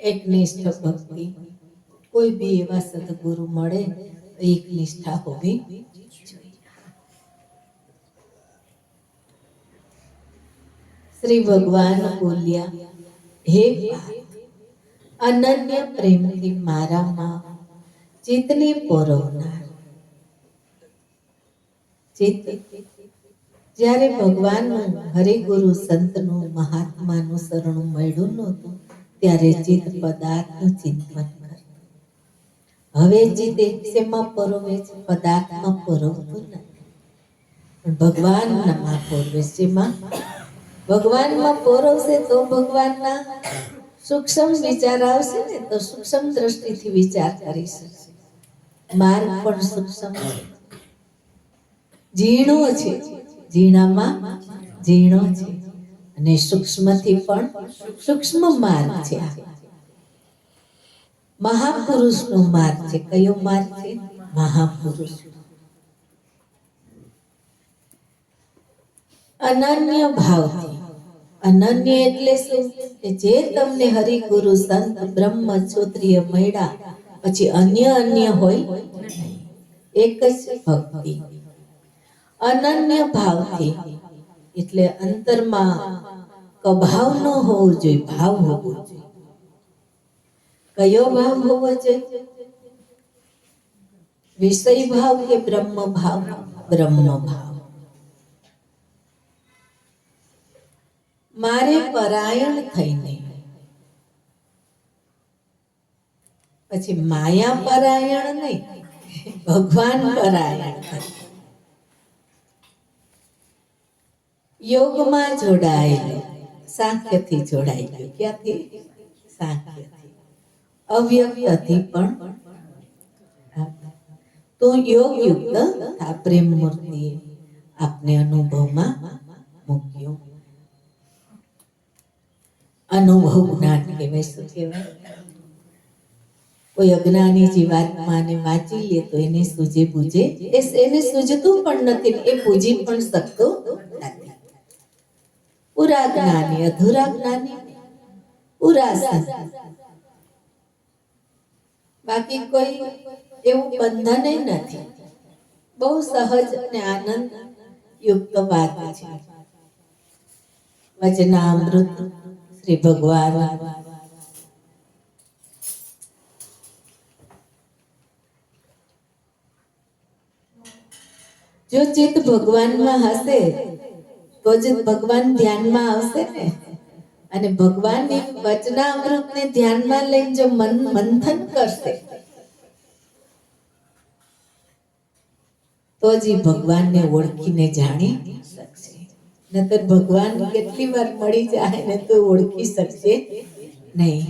એકનિષ્ઠ ભક્તિ. કોઈ બી એવા સદગુરુ મળે એક નિષ્ઠા હોવી શ્રી ભગવાન બોલ્યા, હે અનન્ય પ્રેમથી મારામાં ચિત્તને પોરવનાર. ચિત્ત, જ્યારે ભગવાનનું હરિગુરુ સંતનું મહાત્માનું શરણું મળ્યું નહોતું ત્યારે ચિત્ત પદાર્થનું ચિંતન કરે. હવે ચિત્ત એક શેમાં પરોવે છે પદાર્થમાં પરોવતું નથી. પણ ભગવાનનામાં પરોવે છે ભગવાનમાં પરોવશે તો ભગવાનના સૂક્ષ્મ વિચાર આવશે ને, તો સૂક્ષ્મ દ્રષ્ટિથી વિચાર કરી શકશે. માર્ગ પણ સૂક્ષ્મ છે. ઝીણો છે. ઝીણામાં ઝીણો છે. અને સૂક્ષ્મથી પણ સૂક્ષ્મ માર્ગ છે. મહાપુરુષનો માર્ગ છે. મહાપુરુષ. અનન્ય ભાવથી. અનન્ય એટલે શું? કે જે તમને હરિગુરુ સંત, બ્રહ્મ, ક્ષોત્રિય મળ્યા, પછી અન્ય અન્ય હોય એક જ ભક્તિ. અનન્ય ભાવથી. એટલે અંતરમાં કભાવ ન હોવો જોઈએ, ભાવ હોવો જોઈએ. કયો ભાવ હોવો જોઈએ? વિષય ભાવ કે બ્રહ્મ ભાવ? બ્રહ્મ ભાવ. મારે પરાયણ થઈને. પછી માયા પરાયણ નહીં, ભગવાન પરાયણ થઈને. યોગમાં જોડાયેલો, સાંખ્યથી જોડાયેલો. ક્યાંથી? સાંખ્યથી. અવ્યક્તથી પણ. તો યોગ યુક્ત આ પ્રેમ મૂર્તિ આપને અનુભવમાં મૂક્યો. અનુભવ જ્ઞાન કહેવાય, શું કહેવાય? કોઈ અજ્ઞાની જીવાત્માને વાંચી લે તો એને સૂજે પૂજે એને સૂજતું પણ નથી, એ પૂજી પણ શકતો નથી. પૂરા જ્ઞાની, અધૂરા જ્ઞાની. પૂરા સંત બાકી કોઈ એવું બંધન નથી. બહુ સહજ અને આનંદ યુક્ત વાત છે. વચનામૃત શ્રી ભગવાન. જો ચિત્ત ભગવાનમાં હશે તો ભગવાન ધ્યાનમાં આવશે ને? અને ભગવાનની વચનામૃતને ધ્યાનમાં લઈને જો મન મંથન કરશે, તો જ ભગવાનને ઓળખીને જાણી શકશે. નતર ભગવાન કેટલી વાર મળી જાય ને તો ઓળખી શકશે નહીં.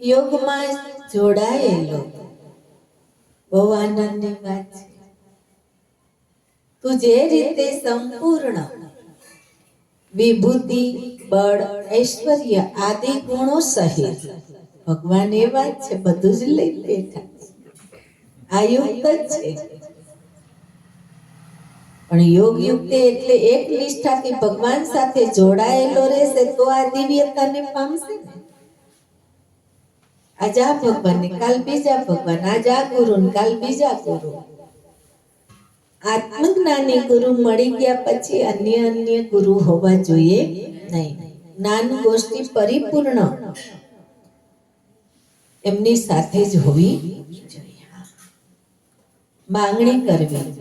યોગમાં જોડાયેલો. બહુ આનંદની વાત છે. તું જે રીતે સંપૂર્ણ વિભૂતિ, બળ, ઐશ્વર્ય આદિ ગુણો સહિત ભગવાન એવા જ છે, બધું જ લઈ બેઠા આ યુક્ત જ છે. પણ યોગ યુક્ત એટલે એક નિષ્ઠાથી ભગવાન સાથે જોડાયેલો રહેશે તો આ દિવ્યતાને પામશે આજ આ ભગવાન ને કાલ બીજા ભગવાન, આજ આ ગુરુ ને કાલ બીજા ગુરુ. આત્મજ્ઞાની ગુરુ મળી ગયા પછી અન્ય અન્ય ગુરુ હોવા જોઈએ નહીં. જ્ઞાન ગોષ્ઠી પરિપૂર્ણ. એમની સાથે જ હોવી જોઈએ. માંગણી કરવી.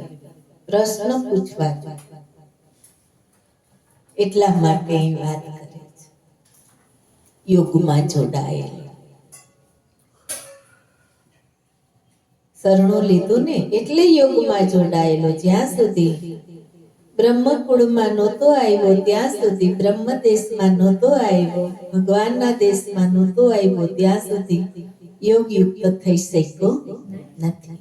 પ્રશ્ન પૂછવા એટલા માટે વાત કરે છે. યોગમાં જોડાયેલ. શરણો લીધું ને એટલે યોગમાં જોડાયેલો જ્યાં સુધી બ્રહ્મકુળમાં નહોતો આવ્યો, ત્યાં સુધી બ્રહ્મ દેશમાં નહોતો આવ્યો, ભગવાનના દેશમાં નહોતો આવ્યો, ત્યાં સુધી યોગ યુક્ત થઈ શક્યો નથી.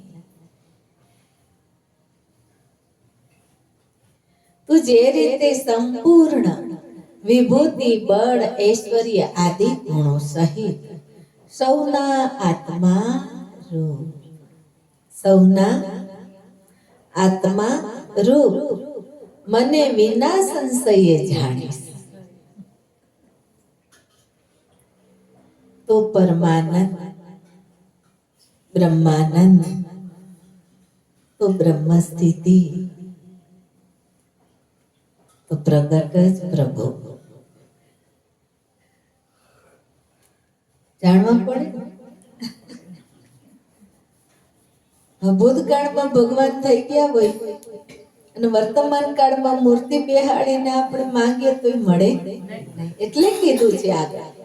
તું જે રીતે સંપૂર્ણ વિભૂતિ, બળ, ઐશ્વર્ય આદિ ગુણો સહિત સૌના આત્મા રૂપ સૌના આત્મા રૂપ. મને વિના સંશયે જાણીશ. તો પરમાનંદ, બ્રહ્માનંદ, તો બ્રહ્મ સ્થિતિ તો પ્રગટ જ પ્રભુ. જાણવા પડે હવે ભૂતકાળમાં ભગવાન થઈ ગયા હોય અને વર્તમાન કાળમાં મૂર્તિ બેહાડીને આપણે માંગીએ તો મળે એટલે કીધું છે આગળ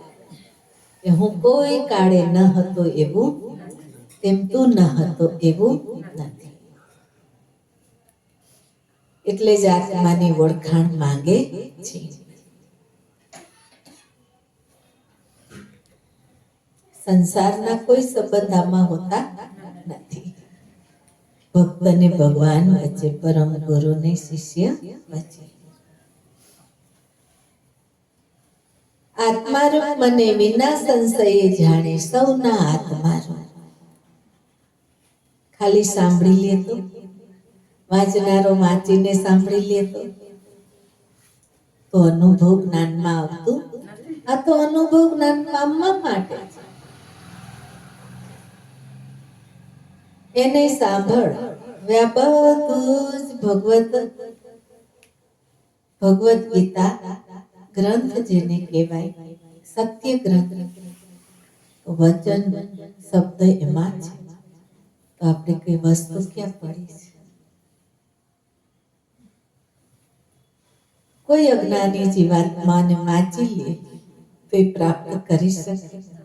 હું કોઈ કાળે ન હતો એવું, તેમ તું ન હતો એવું નથી. એટલે જ આત્માની ઓળખાણ માંગે છે. સંસારના કોઈ સંબંધ આમાં હોતા ભક્ત અને ભગવાન વચ્ચે પરમ ગુરુ ને શિષ્ય વચ્ચે. આત્મારૂપ મને વિના સંશયે જાણે સૌના આત્મારૂપ ખાલી સાંભળી લેતો વાંચનારો વાંચીને સાંભળી લેતો તો. અનુભવ જ્ઞાનમાં આવતું, આ તો અનુભવ જ્ઞાન પામવા માટે છે. એને સાંભળ. વ્યાપક ભગવત ભગવત ગીતા ગ્રંથ જેને કહેવાય સત્ય ગ્રંથ. વચન શબ્દ એમાં છે. તો આપણે કઈ વસ્તુ ક્યાં પડી છે? કોઈ અજ્ઞાની જીવાત્માને વાંચી લે તો પ્રાપ્ત કરી શકે.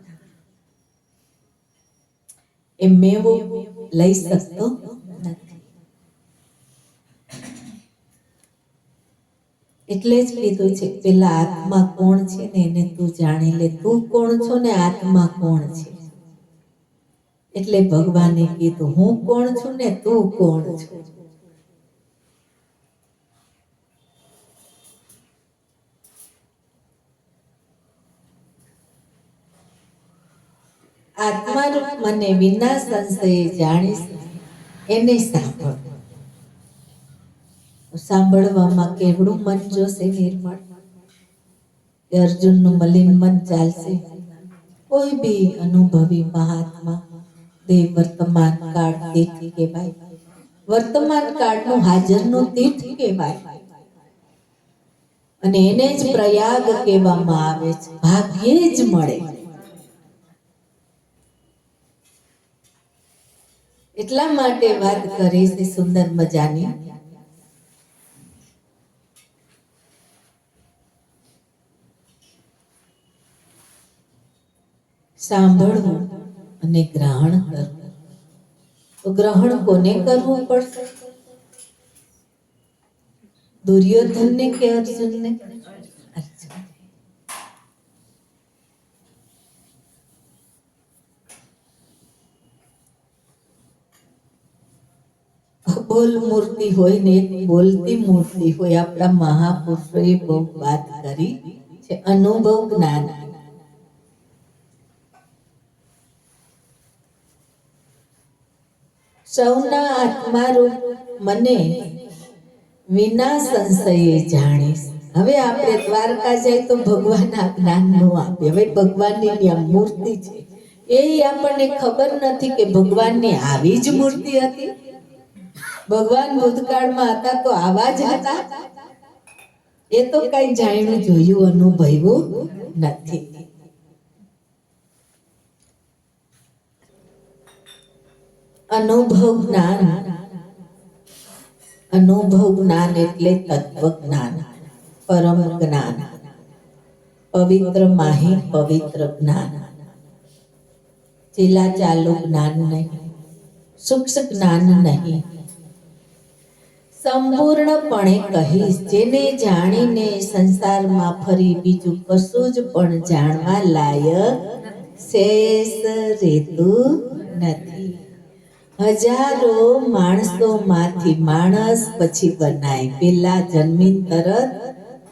એ મેવો લઈ શકતો નથી એટલે જ કીધું છે, પેલા આત્મા કોણ છે ને એને તું જાણી લે. તું કોણ છો ને આત્મા કોણ છે? એટલે ભગવાને કીધું, હું કોણ છું ને તું કોણ છું? આત્મારૂપ મને વિના સંશયે જાણીશ એને સાંભળ. સાંભળવામાં કેવડું મન જોશે નિર્મળ? અર્જુનનું મલિન મન ચાલશે? કોઈ બી અનુભવી મહાત્મા, તે વર્તમાન કાળ તીર્થ કહેવાય. વર્તમાન કાળનું હાજરનું તીર્થ કહેવાય. અને એને જ પ્રયાગ કહેવામાં આવે છે. ભાગ્યે જ મળે. એટલા માટે વાત કરી છે સુંદર મજાની. સાંભળવું અને ગ્રહણ કરવું. તો ગ્રહણ કોને કરવું પડશે? દુર્યોધનને કે અર્જુનને? બોલ મૂર્તિ હોય ને બોલતી મૂર્તિ હોય, આપણા મહાપુરુષોએ બહુ વાત કરી છે, અનુભવ જ્ઞાન. સૌના આત્મારૂપ મને વિના સંશયે જાણીશ. હવે આપણે દ્વારકા જાય તો ભગવાન આ જ્ઞાન નો આપે. હવે ભગવાનની ત્યાં મૂર્તિ છે. એ આપણને ખબર નથી કે ભગવાનની આવી જ મૂર્તિ હતી. ભગવાન ભૂતકાળમાં હતા તો આવા જ હતા. એ તો કઈ જાણ્યું, જોયું, અનુભવ્યું નથી. અનુભવ જ્ઞાન. અનુભવ જ્ઞાન એટલે તત્વ જ્ઞાન પરમ જ્ઞાન. પવિત્ર માહી, પવિત્ર જ્ઞાન. ચીલા ચાલુ જ્ઞાન નહીં, સૂક્ષ્મ જ્ઞાન નહીં. સંપૂર્ણપણે કહીશ, જેને જાણીને સંસારમાં ફરી બીજું કશું જ પણ જાણવા લાયક શેષ રહેતું નથી. હજારો માણસોમાંથી માણસ પછી બનાય. પેલા જન્મીન તરત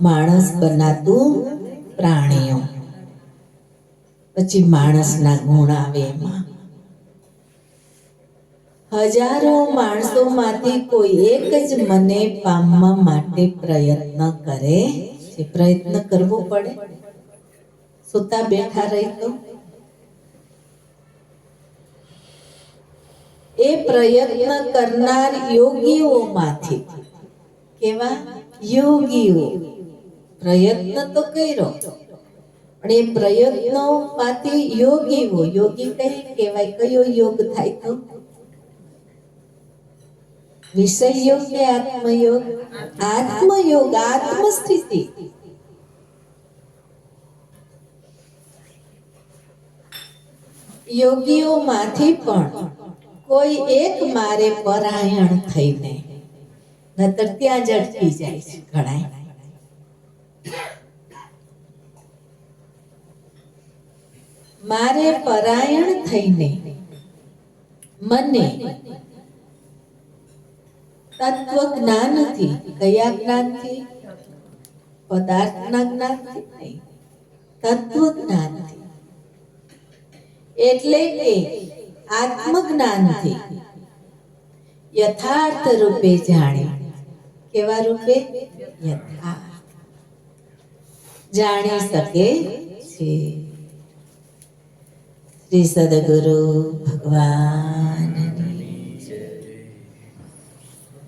માણસ બનાતું પ્રાણીઓ. પછી માણસના ગુણ આવે એમાં. હજારો માણસોમાંથી કોઈ એક જ મને પામવા માટે પ્રયત્ન કરે છે. પ્રયત્ન કરવો પડે. સુતા બેઠા રહી તો. એ પ્રયત્ન કરનાર યોગીઓમાંથી કેવા? યોગીઓ. પ્રયત્ન તો કર્યો, પણ એ પ્રયત્નોમાંથી યોગીઓ, યોગી કહી કહેવાય? કયો યોગ થાય તો? વિષય યોગ કે આત્મયોગ આત્મયોગ આત્મસ્થિતિ યોગીઓમાંથી પણ કોઈ એક મારે પરાયણ થઈને નતર ત્યાં જ અટકી જાય છે ઘણાય મારે પરાયણ થઈને મને તત્વ જ્ઞાનથી કયા જ્ઞાનથી પદાર્થના જ્ઞાનથી નહીં તત્વ જ્ઞાનથી એટલે કે આત્મજ્ઞાનથી, યથાર્થ રૂપે જાણે, કેવા રૂપે? યથાર્થ. જાણી શકે છે. શ્રી સદગુરુ ભગવાન.